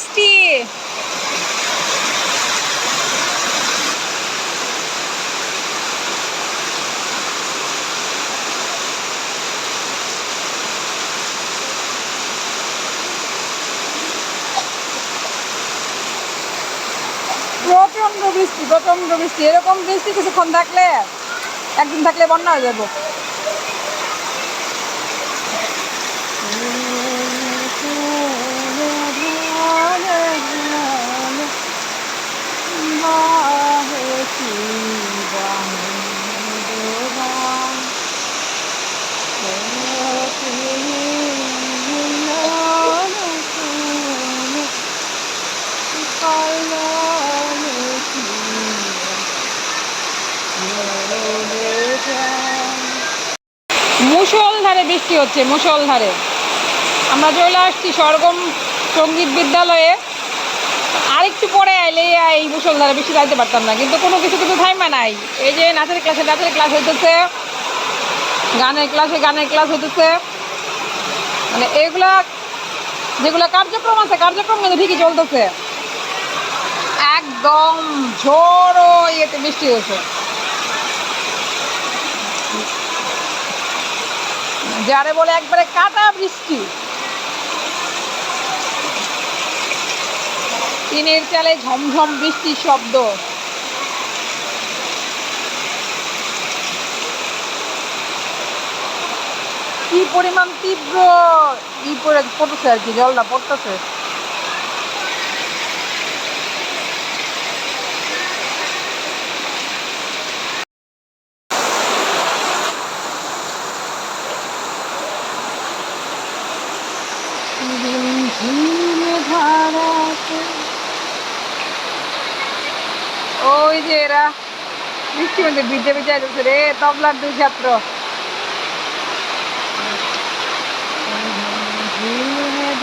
বৃষ্টি প্রচণ্ড বৃষ্টি প্রচণ্ড বৃষ্টি। এরকম বৃষ্টি কিছুক্ষণ থাকলে একদিন থাকলে বন্যা হয়ে যাব। মুষলধারে বৃষ্টি হচ্ছে, মুষলধারে। আমরা চলে আসছি সরগম সংগীত বিদ্যালয়ে। আরেকটু পরে আইলে এই মুষলধারে বৃষ্টি যাইতে পারতাম না, কিন্তু কোনো কিছু কিন্তু থাইমা নাই। এই যে নাচের ক্লাসে, নাচের ক্লাস হইতেছে। গানের ক্লাসে গানের ক্লাস হইতেছে। মানে এগুলা যেগুলো কার্যক্রম আছে, কার্যক্রম কিন্তু ঠিকই চলতেছে। একদম ঝোড়ো ইয়েতে বৃষ্টি হয়েছে যারে বলে একবারে কাটা বৃষ্টি। টিনের চালে ঝমঝম বৃষ্টির শব্দ। কি পরিমাণ তীব্র, ই পড়ে পড়তেছে আর কি, জলটা পড়তেছে। ওই যে এরা বৃষ্টি মধ্যে ভিজে ভিজে যাচ্ছে রে, তবলার দুই ছাত্র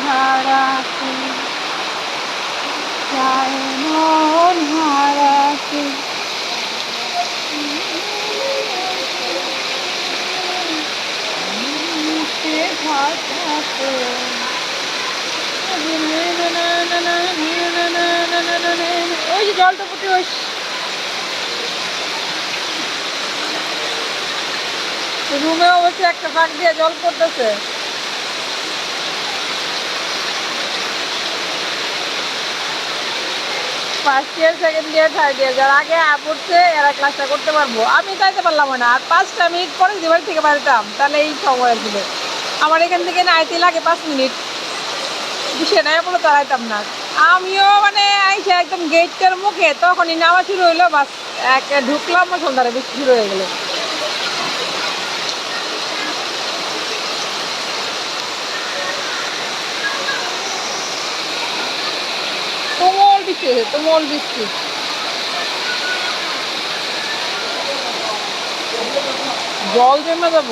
ধারাতে চায় মন ওই যে জলটা পড়তে ওই রুমে অবশ্যই একটা ফাঁক দিয়ে জল পড়তেছে। First year second year third year যারা আগে পড়ছে, এরা ক্লাসটা করতে পারব। আমি তাইতে পারলাম না। আর পাঁচটা মিনিট পরে যে বাড়ি থেকে বাড়িতাম তাহলে এই সময় ছিল আমার এখান থেকে নাইতে লাগে পাঁচ মিনিট বলে না। আমিও মানে আইসা একদম গেটটার মুখে তখনই নামা শুরু হইল, বাস এক ঢুকলাম সন্ধ্যারে বৃষ্টি শুরু হয়ে গেলো। তুমল বৃষ্টি হয়েছে, তুমল বৃষ্টি। জল জমে যাব।